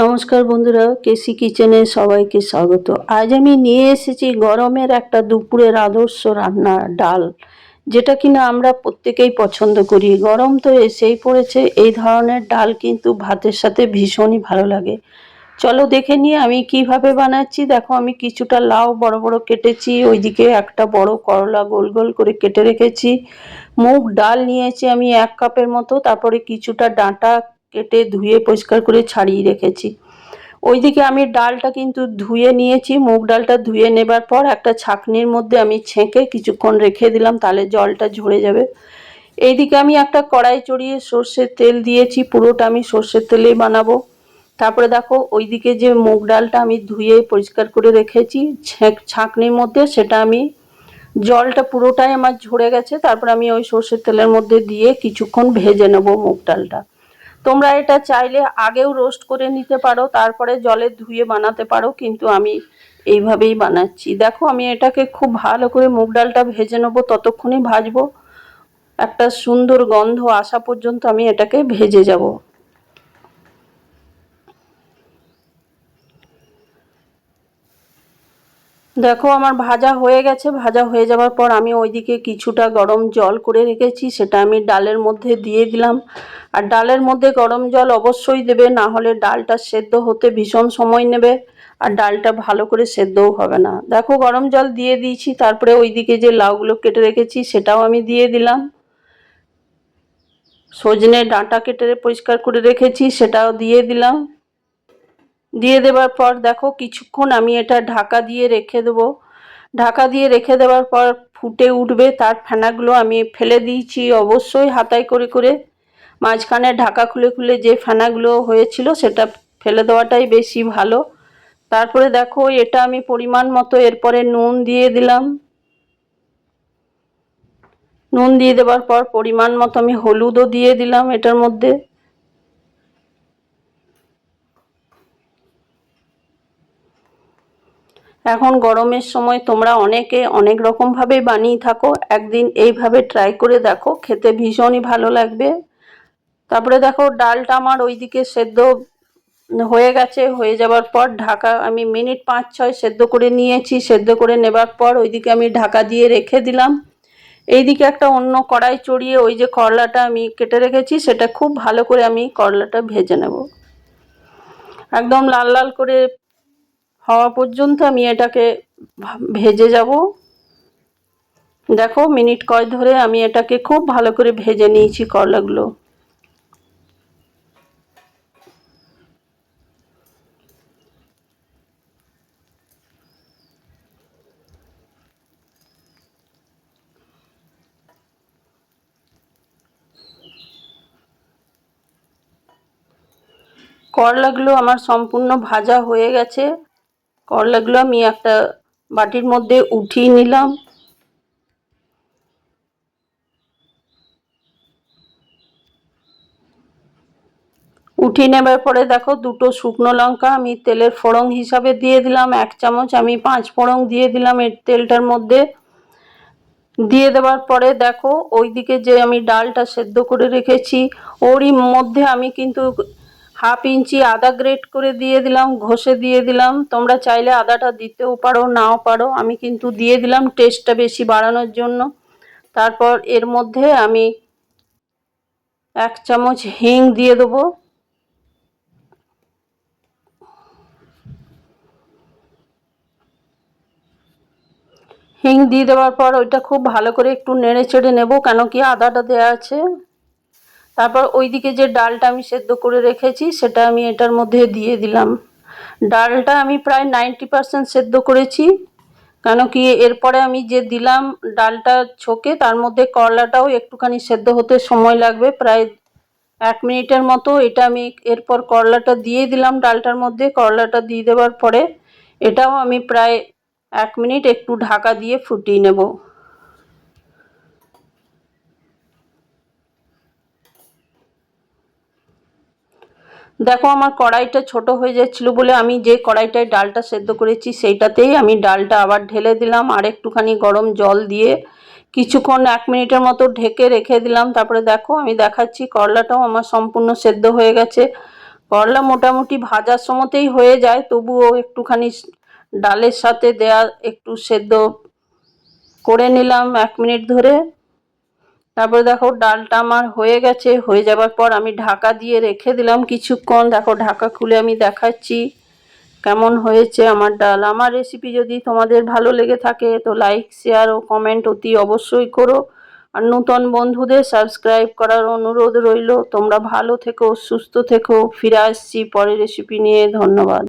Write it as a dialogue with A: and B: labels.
A: নমস্কার বন্ধুরা, কেসি কিচেনে সবাইকে স্বাগত। আজ আমি নিয়ে এসেছি গরমের একটা দুপুরের আদর্শ রান্না ডাল, যেটা কিনা আমরা প্রত্যেকেই পছন্দ করি। গরম তো এসেই পড়েছে, এই ধরনের ডাল কিন্তু ভাতের সাথে ভীষণই ভালো লাগে। চলো দেখে নিয়ে আমি কীভাবে বানাচ্ছি। দেখো, আমি কিছুটা লাউ বড় বড় কেটেছি, ওইদিকে একটা বড় করলা গোল গোল করে কেটে রেখেছি। মুগ ডাল নিয়েছি আমি এক কাপের মতো, তারপরে কিছুটা ডাঁটা কেটে ধুয়ে পরিষ্কার করে ছাড়িয়ে রেখেছি। ওইদিকে আমি ডালটা কিন্তু ধুয়ে নিয়েছি। মুগ ডালটা ধুয়ে নেবার পর একটা ছাকনির মধ্যে আমি ছেঁকে কিছুক্ষণ রেখে দিলাম, তাহলে জলটা ঝরে যাবে। এইদিকে আমি একটা কড়াই চড়িয়ে সর্ষের তেল দিয়েছি, পুরোটা আমি সর্ষের তেলেই বানাবো। তারপরে দেখো, ওইদিকে যে মুগ ডালটা আমি ধুয়ে পরিষ্কার করে রেখেছি, ছেঁক, ছাঁকনির মধ্যে সেটা আমি, জলটা পুরোটাই আমার ঝরে গেছে। তারপর আমি ওই সর্ষের তেলের মধ্যে দিয়ে কিছুক্ষণ ভেজে নেব মুগ ডালটা। তোমরা এটা চাইলে আগেও রোস্ট করে নিতে পারো, তারপরে জলে ধুয়ে বানাতে পারো, কিন্তু আমি এইভাবেই বানাচ্ছি। দেখো, আমি এটাকে খুব ভালো করে মুগ ডালটা ভেজে নেব, ততক্ষণই ভাজবো। একটা সুন্দর গন্ধ আসা পর্যন্ত আমি এটাকে ভেজে যাব। দেখো, আমার ভাজা হয়ে গেছে। ভাজা হয়ে যাওয়ার পর আমি ওইদিকে কিছুটা গরম জল করে রেখেছি। সেটা আমি ডালের মধ্যে দিয়ে দিলাম। আর ডালের মধ্যে গরম জল অবশ্যই দেবে, না হলে ডালটা সেদ্ধ হতে ভীষণ সময় নেবে আর ডালটা ভালো করে সেদ্ধও হবে না। দেখো, গরম জল দিয়ে দিয়েছি। তারপরে ওইদিকে যে লাউগুলো কেটে রেখেছি, সেটাও আমি দিয়ে দিলাম। সজনে ডাঁটা কেটে পরিষ্কার করে রেখেছি, সেটাও দিয়ে দিলাম। দিয়ে দেওয়ার পর দেখো কিছুক্ষণ আমি এটা ঢাকা দিয়ে রেখে দেবো। ঢাকা দিয়ে রেখে দেওয়ার পর ফুটে উঠবে, তার ফেনাগুলো আমি ফেলে দিয়েছি অবশ্যই হাতায় করে করে। মাঝখানে ঢাকা খুলে খুলে যে ফেনাগুলো হয়েছিল সেটা ফেলে দেওয়াটাই বেশি ভালো। তারপরে দেখো এটা আমি পরিমাণ মতো এরপরে নুন দিয়ে দিলাম। নুন দিয়ে দেওয়ার পর পরিমাণ মতো আমি হলুদও দিয়ে দিলাম এটার মধ্যে। এখন গরমের সময় তোমরা অনেকে অনেক রকমভাবে বানিয়ে থাকো। একদিন এইভাবে ট্রাই করে দেখো, খেতে ভীষণই ভালো লাগবে। তারপরে দেখো, ডালটা আমার ওইদিকে সেদ্ধ হয়ে গেছে, হয়ে যাওয়ার পর ঢাকা আমি মিনিট পাঁচ, ছয় সেদ্ধ করে নিয়েছি। সেদ্ধ করে নেবার পর ওইদিকে আমি ঢাকা দিয়ে রেখে দিলাম। এইদিকে একটা অন্য কড়াই চড়িয়ে ওই যে করলাটা আমি কেটে রেখেছি, সেটা খুব ভালো করে আমি করলাটা ভেজে নেব। একদম লাল লাল করে হওয়া পর্যন্ত আমি এটাকে ভেজে যাব। দেখো, মিনিট কয় ধরে আমি এটাকে খুব ভালো করে ভেজে নিয়েছি করলাগুলো। করলাগুলো আমার সম্পূর্ণ ভাজা হয়ে গেছে। করলাগুলো আমি একটা বাটির মধ্যে উঠিয়ে নিলাম। উঠিয়ে নেবার পরে দেখো দুটো শুকনো লঙ্কা আমি তেলের ফোড়ন হিসাবে দিয়ে দিলাম, এক চামচ আমি পাঁচ ফোড়ন দিয়ে দিলাম এর তেলটার মধ্যে। দিয়ে দেওয়ার পরে দেখো ওইদিকে যে আমি ডালটা সেদ্ধ করে রেখেছি, ওরই মধ্যে আমি কিন্তু হাফ ইঞ্চি আদা গ্রেট করে দিয়ে দিলাম, ঘষে দিয়ে দিলাম। তোমরা চাইলে আদাটা দিতেও পারো, নাও পারো। আমি কিন্তু দিয়ে দিলাম, টেস্টটা বেশি বাড়ানোর জন্য। তারপর এর মধ্যে আমি এক চামচ হিং দিয়ে দেবো। হিং দিয়ে দেওয়ার পর ওইটা খুব ভালো করে একটু নেড়ে চেড়ে নেব, কেন কি আদাটা দেওয়া আছে। তারপর ওইদিকে যে ডালটা আমি সেদ্ধ করে রেখেছি, সেটা আমি এটার মধ্যে দিয়ে দিলাম। ডালটা আমি প্রায় নাইনটি পারসেন্ট সেদ্ধ করেছি, কেন কি এরপরে আমি যে দিলাম ডালটা ছোকে, তার মধ্যে করলাটাও একটুখানি সেদ্ধ হতে সময় লাগবে, প্রায় এক মিনিটের মতো। এটা আমি এরপর করলাটা দিয়ে দিলাম ডালটার মধ্যে, করলাটা দিয়ে দেওয়ার পরে এটাও আমি প্রায় এক মিনিট একটু ঢাকা দিয়ে ফুটিয়ে নেব। দেখো, আমার কড়াইটা ছোট হয়ে যাচ্ছিল বলে আমি যে কড়াইটায় ডালটা সেদ্ধ করেছি সেইটাতেই আমি ডালটা আবার ঢেলে দিলাম আর একটুখানি গরম জল দিয়ে কিছুক্ষণ এক মিনিটের মতো ঢেকে রেখে দিলাম। তারপরে দেখো, আমি দেখাচ্ছি করলাটাও আমার সম্পূর্ণ সেদ্ধ হয়ে গেছে। করলা মোটামুটি ভাজার সময়তেই হয়ে যায়, তবুও একটুখানি ডালের সাথে দেয়া একটু সেদ্ধ করে নিলাম এক মিনিট ধরে। তারপরে দেখো ডালটা আমার হয়ে গেছে, হয়ে যাবার পর আমি ঢাকা দিয়ে রেখে দিলাম কিছুক্ষণ। দেখো ঢাকা খুলে আমি দেখাচ্ছি কেমন হয়েছে আমার ডাল। আমার রেসিপি যদি তোমাদের ভালো লেগে থাকে তো লাইক শেয়ার ও কমেন্ট অতি অবশ্যই করো। আর নূতন বন্ধুদের সাবস্ক্রাইব করার অনুরোধ রইল। তোমরা ভালো থেকো, সুস্থ থেকো। ফিরে আসছি পরের রেসিপি নিয়ে। ধন্যবাদ।